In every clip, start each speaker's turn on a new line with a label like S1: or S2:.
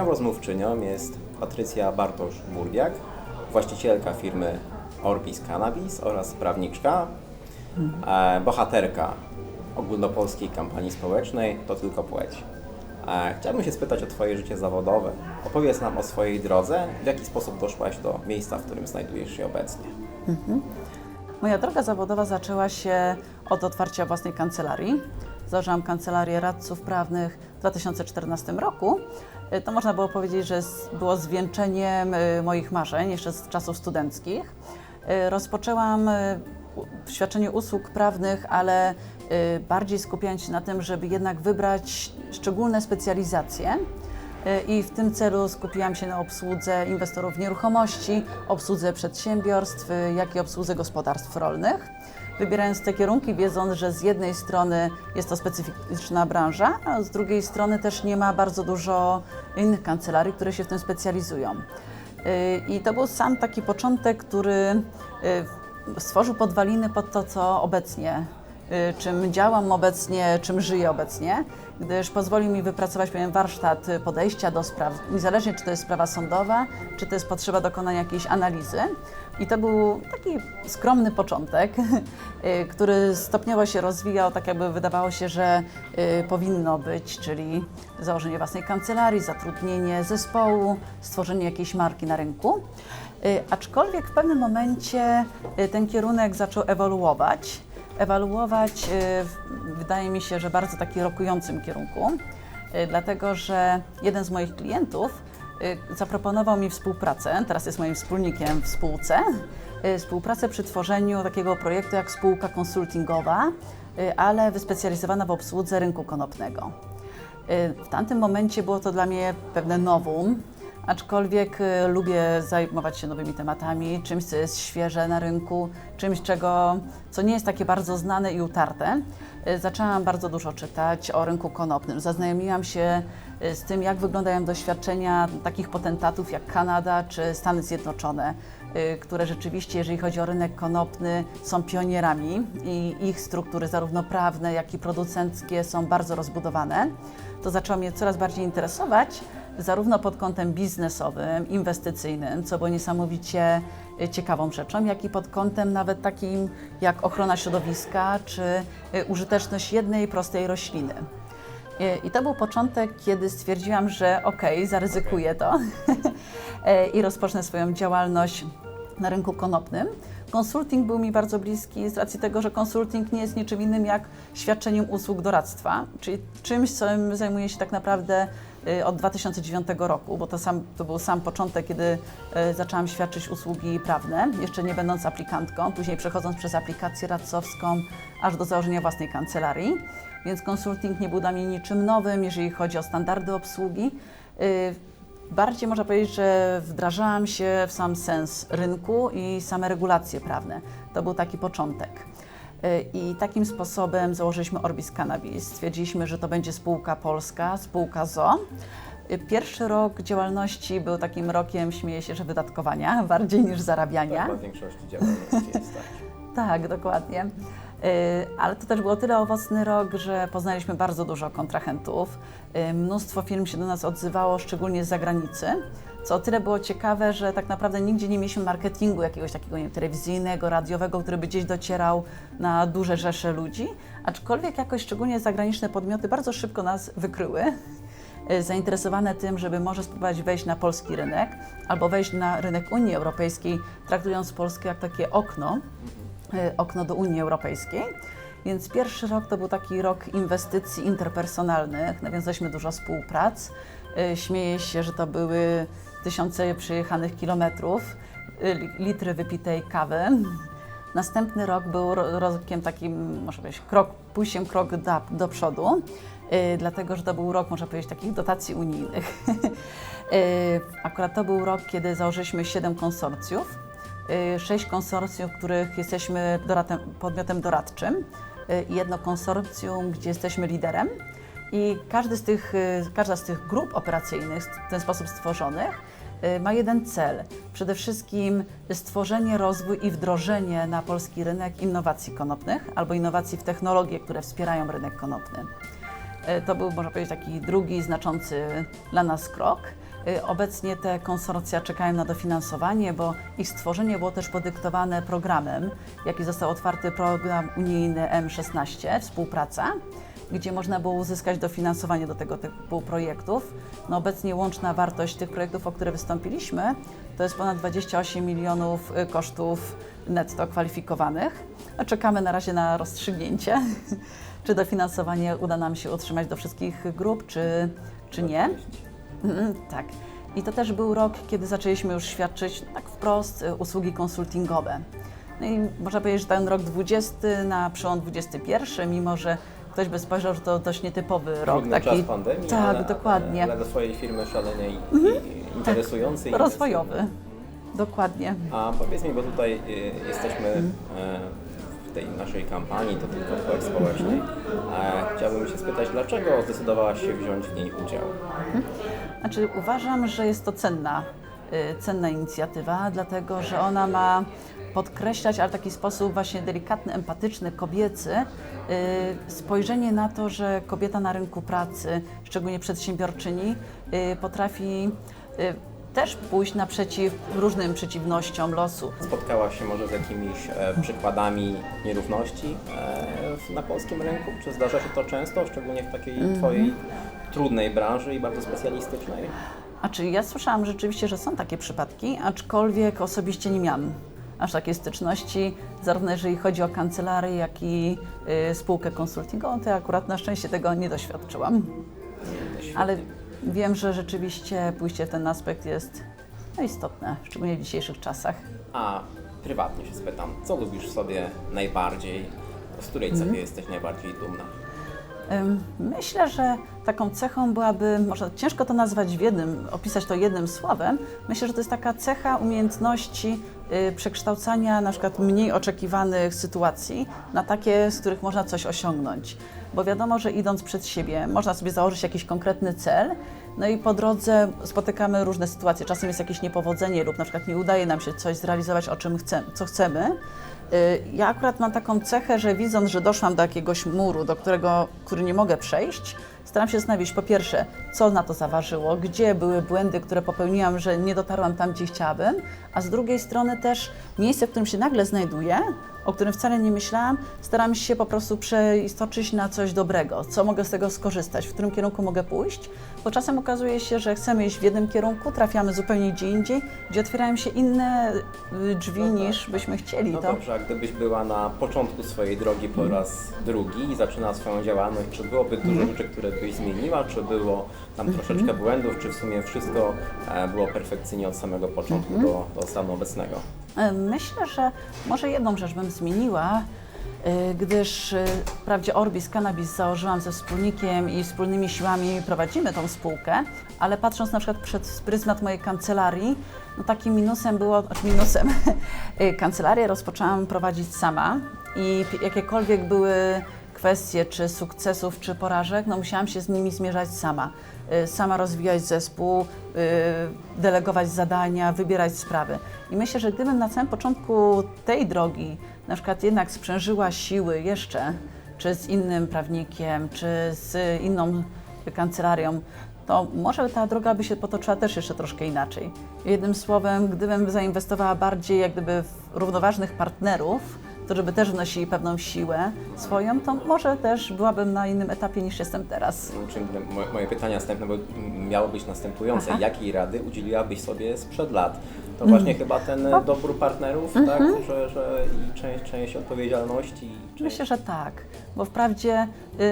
S1: rozmówczynią jest Patrycja Bartosz-Burdiak, właścicielka firmy Orbis Cannabis oraz prawniczka, e, bohaterka ogólnopolskiej kampanii społecznej To Tylko Płeć. E, Chciałbym się spytać o Twoje życie zawodowe. Opowiedz nam o swojej drodze, w jaki sposób doszłaś do miejsca, w którym znajdujesz się obecnie.
S2: Moja droga zawodowa zaczęła się od otwarcia własnej kancelarii. Założyłam kancelarię radców prawnych w 2014 roku. Y, To można było powiedzieć, że było zwieńczeniem y, moich marzeń jeszcze z czasów studenckich. Y, Rozpoczęłam świadczenie usług prawnych, ale bardziej skupiając się na tym, żeby jednak wybrać szczególne specjalizacje. I w tym celu skupiłam się na obsłudze inwestorów nieruchomości, obsłudze przedsiębiorstw, jak i obsłudze gospodarstw rolnych. Wybierając te kierunki, wiedząc, że z jednej strony jest to specyficzna branża, a z drugiej strony też nie ma bardzo dużo innych kancelarii, które się w tym specjalizują. Y, I to był sam taki początek, który y, stworzył podwaliny pod to, co obecnie y, czym działam obecnie, czym żyję obecnie, gdyż pozwolił mi wypracować pewien warsztat podejścia do spraw, niezależnie czy to jest sprawa sądowa, czy to jest potrzeba dokonania jakiejś analizy. I to był taki skromny początek, y, który stopniowo się rozwijał, tak jakby wydawało się, że y, powinno być, czyli założenie własnej kancelarii, zatrudnienie zespołu, stworzenie jakiejś marki na rynku. Y, Aczkolwiek w pewnym momencie ten kierunek zaczął ewoluować ewaluować, w- wydaje mi się, że bardzo taki rokującym kierunku, dlatego że jeden z moich klientów zaproponował mi współpracę, teraz jest moim wspólnikiem w spółce, y, współpracę przy tworzeniu takiego projektu jak spółka konsultingowa, y, ale wyspecjalizowana w obsłudze rynku konopnego. Y, W tamtym momencie było to dla mnie pewne nowum, aczkolwiek y, lubię zajmować się nowymi tematami, czymś, co jest świeże na rynku, czymś, czego, co nie jest takie bardzo znane i utarte. Y, Zaczęłam bardzo dużo czytać o rynku konopnym. Zaznajomiłam się y, z tym, jak wyglądają doświadczenia takich potentatów jak Kanada czy Stany Zjednoczone, które rzeczywiście, jeżeli chodzi o rynek konopny, są pionierami i ich struktury, zarówno prawne, jak i producenckie, są bardzo rozbudowane. To zaczęło mnie coraz bardziej interesować, zarówno pod kątem biznesowym, inwestycyjnym, co było niesamowicie y, ciekawą rzeczą, jak i pod kątem nawet takim jak ochrona środowiska czy y, użyteczność jednej prostej rośliny. I- I to był początek, kiedy stwierdziłam, że okej, zaryzykuję to i rozpocznę swoją działalność na rynku konopnym. Konsulting był mi bardzo bliski z racji tego, że konsulting nie jest niczym innym jak świadczeniem usług doradztwa, czyli czymś, co zajmuję się tak naprawdę y, od 2009 roku, bo to, sam, to był sam początek, kiedy y, zaczęłam świadczyć usługi prawne, jeszcze nie będąc aplikantką, później przechodząc przez aplikację radcowską, aż do założenia własnej kancelarii. Więc konsulting nie był dla mnie niczym nowym, jeżeli chodzi o standardy obsługi. Y, Bardziej można powiedzieć, że wdrażałam się w sam sens rynku i same regulacje prawne. To był taki początek. I takim sposobem założyliśmy Orbis Cannabis. Stwierdziliśmy, że to będzie spółka polska, spółka ZO. Pierwszy rok działalności był takim rokiem, śmieję się, że wydatkowania bardziej niż zarabiania.
S1: Tak, większości działalności jest tak.
S2: Tak, dokładnie. Y, Ale to też był o tyle owocny rok, że poznaliśmy bardzo dużo kontrahentów. Y, Mnóstwo firm się do nas odzywało, szczególnie z zagranicy, co o tyle było ciekawe, że tak naprawdę nigdzie nie mieliśmy marketingu jakiegoś takiego wiem, telewizyjnego, radiowego, który by gdzieś docierał na duże rzesze ludzi, aczkolwiek jakoś szczególnie zagraniczne podmioty bardzo szybko nas wykryły y, zainteresowane tym, żeby może spróbować wejść na polski rynek albo wejść na rynek Unii Europejskiej, traktując Polskę jak takie okno, okno do Unii Europejskiej. Więc pierwszy rok to był taki rok inwestycji interpersonalnych, nawiązaliśmy dużo współprac. Y, Śmieję się, że to były tysiące przejechanych kilometrów, li- litry wypitej kawy. Następny rok był ro- rokiem takim, może powiedzieć, krok, pójściem krok do, do przodu, dlatego że to był rok, można powiedzieć, takich dotacji unijnych. Akurat to był rok, kiedy założyliśmy siedem konsorcjów, sześć konsorcjów, w których jesteśmy doradem, podmiotem doradczym y, i jedno konsorcjum, gdzie jesteśmy liderem. I każdy z tych, y, każda z tych grup operacyjnych w ten sposób stworzonych y, ma jeden cel. Przede wszystkim stworzenie, rozwój i wdrożenie na polski rynek innowacji konopnych albo innowacji w technologie, które wspierają rynek konopny. To był, można powiedzieć, taki drugi znaczący dla nas krok. Y, Obecnie te konsorcja czekają na dofinansowanie, bo ich stworzenie było też podyktowane programem, jaki został otwarty program unijny M16, współpraca, gdzie można było uzyskać dofinansowanie do tego typu projektów. No obecnie łączna wartość tych projektów, o które wystąpiliśmy, to jest ponad 28 milionów y, kosztów netto kwalifikowanych. A Czekamy na razie na rozstrzygnięcie, czy dofinansowanie uda nam się utrzymać do wszystkich grup, czy, czy nie. Mhm, Tak. I to też był rok, kiedy zaczęliśmy już świadczyć tak wprost y, usługi konsultingowe. No i można powiedzieć, że ten rok 20 na przełom 21, mimo że ktoś by spojrzał, że to dość nietypowy rok.
S1: Trudny czas pandemii,
S2: tak,
S1: ale,
S2: dokładnie. Mhm.
S1: ale, do swojej firmy szalenie i, i interesujący. i
S2: Rozwojowy. Dokładnie.
S1: A powiedz mi, bo tutaj y, jesteśmy
S2: Mhm.
S1: Tej naszej kampanii, to tylko odpowiedź społecznej.
S2: Mhm.
S1: E, chciałbym się spytać, dlaczego zdecydowałaś się wziąć w niej udział?
S2: Znaczy, uważam, że jest to cenna, y, cenna inicjatywa, dlatego że ona ma podkreślać, ale w taki sposób właśnie delikatny, empatyczny, kobiecy, y, spojrzenie na to, że kobieta na rynku pracy, szczególnie przedsiębiorczyni, y, potrafi też pójść naprzeciw różnym przeciwnościom losu.
S1: Spotkałaś się może z jakimiś e, przykładami nierówności e, na polskim rynku? Czy zdarza się to często, szczególnie w takiej
S2: Mhm.
S1: Twojej trudnej branży i bardzo specjalistycznej?
S2: A czy ja słyszałam rzeczywiście, że są takie przypadki, aczkolwiek osobiście nie miałam aż takiej styczności, zarówno jeżeli chodzi o kancelarię, jak i y, spółkę konsultingową, to ja akurat na szczęście tego nie doświadczyłam. Ale wiem, że rzeczywiście pójście w ten aspekt jest no, istotne, szczególnie w dzisiejszych czasach.
S1: A prywatnie się spytam, co lubisz sobie najbardziej? Z której
S2: Mhm.
S1: cechy jesteś najbardziej dumna?
S2: Myślę, że taką cechą byłaby, może ciężko to nazwać w jednym, opisać to jednym słowem. Myślę, że to jest taka cecha umiejętności przekształcania na przykład mniej oczekiwanych sytuacji na takie, z których można coś osiągnąć. Bo wiadomo, że idąc przed siebie, można sobie założyć jakiś konkretny cel, no i po drodze spotykamy różne sytuacje. Czasem jest jakieś niepowodzenie lub na przykład nie udaje nam się coś zrealizować, o czym chcemy, co chcemy. Y, Ja akurat mam taką cechę, że widząc, że doszłam do jakiegoś muru, do którego, który nie mogę przejść, staram się zastanowić po pierwsze, co na to zaważyło, gdzie były błędy, które popełniłam, że nie dotarłam tam, gdzie chciałabym, a z drugiej strony też miejsce, w którym się nagle znajduję, o którym wcale nie myślałam, staram się po prostu przeistoczyć na coś dobrego, co mogę z tego skorzystać, w którym kierunku mogę pójść, bo czasem okazuje się, że chcemy iść w jednym kierunku, trafiamy zupełnie gdzie indziej, gdzie otwierają się inne y, drzwi
S1: No tak,
S2: niż byśmy chcieli.
S1: No
S2: to
S1: dobrze, a gdybyś była na początku swojej drogi po
S2: Mhm.
S1: raz drugi i zaczynała swoją działalność, czy byłoby dużo rzeczy, które byś zmieniła, czy było tam
S2: Mhm.
S1: troszeczkę błędów, czy w sumie wszystko e, było perfekcyjnie od samego początku
S2: Mhm.
S1: do, do stanu obecnego?
S2: Myślę, że może jedną rzecz bym zmieniła, e, gdyż e, wprawdzie Orbis Cannabis założyłam ze wspólnikiem i wspólnymi siłami prowadzimy tą spółkę, ale patrząc na przykład przez pryzmat mojej kancelarii, no takim minusem było, minusem, e, kancelarię rozpoczęłam prowadzić sama i jakiekolwiek były kwestie czy sukcesów, czy porażek, no musiałam się z nimi zmierzać sama. Y, Sama rozwijać zespół, y, delegować zadania, wybierać sprawy. I myślę, że gdybym na samym początku tej drogi na przykład jednak sprzężyła siły jeszcze, czy z innym prawnikiem, czy z inną kancelarią, to może ta droga by się potoczyła też jeszcze troszkę inaczej. Jednym słowem, gdybym zainwestowała bardziej jak gdyby w równoważnych partnerów, którzy by też wnosili pewną siłę swoją, to może też byłabym na innym etapie niż jestem teraz.
S1: Czyli moje pytanie następne miało być następujące.
S2: Aha. Mhm.
S1: Jakiej rady udzieliłabyś sobie sprzed lat? To właśnie chyba ten e, dobór partnerów, tak? Że, że i część, część odpowiedzialności. Część...
S2: Myślę, że tak, bo wprawdzie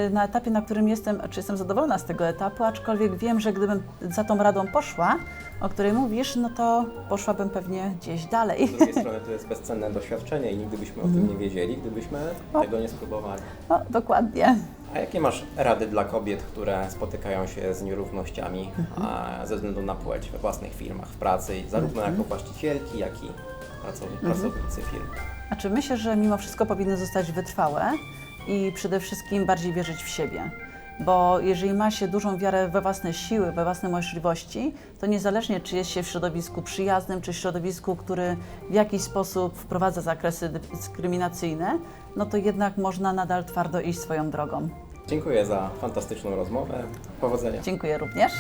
S2: y, na etapie, na którym jestem, czy jestem zadowolona z tego etapu, aczkolwiek wiem, że gdybym za tą radą poszła, o której mówisz, no to poszłabym pewnie gdzieś dalej.
S1: Z drugiej strony to jest bezcenne doświadczenie i nigdy byśmy o tym nie wiedzieli, gdybyśmy
S2: No.
S1: tego nie spróbowali.
S2: No, dokładnie.
S1: A jakie masz rady dla kobiet, które spotykają się z nierównościami
S2: Mhm.
S1: ze względu na płeć we własnych firmach, w pracy, zarówno
S2: Mhm.
S1: jako właścicielki, jak i pracowni, pracownicy firm?
S2: Znaczy myślę, że mimo wszystko powinny zostać wytrwałe i przede wszystkim bardziej wierzyć w siebie. Bo jeżeli ma się dużą wiarę we własne siły, we własne możliwości, to niezależnie czy jest się w środowisku przyjaznym, czy w środowisku, który w jakiś sposób wprowadza zakresy dyskryminacyjne, no to jednak można nadal twardo iść swoją drogą.
S1: Dziękuję za fantastyczną rozmowę. Powodzenia.
S2: Dziękuję również.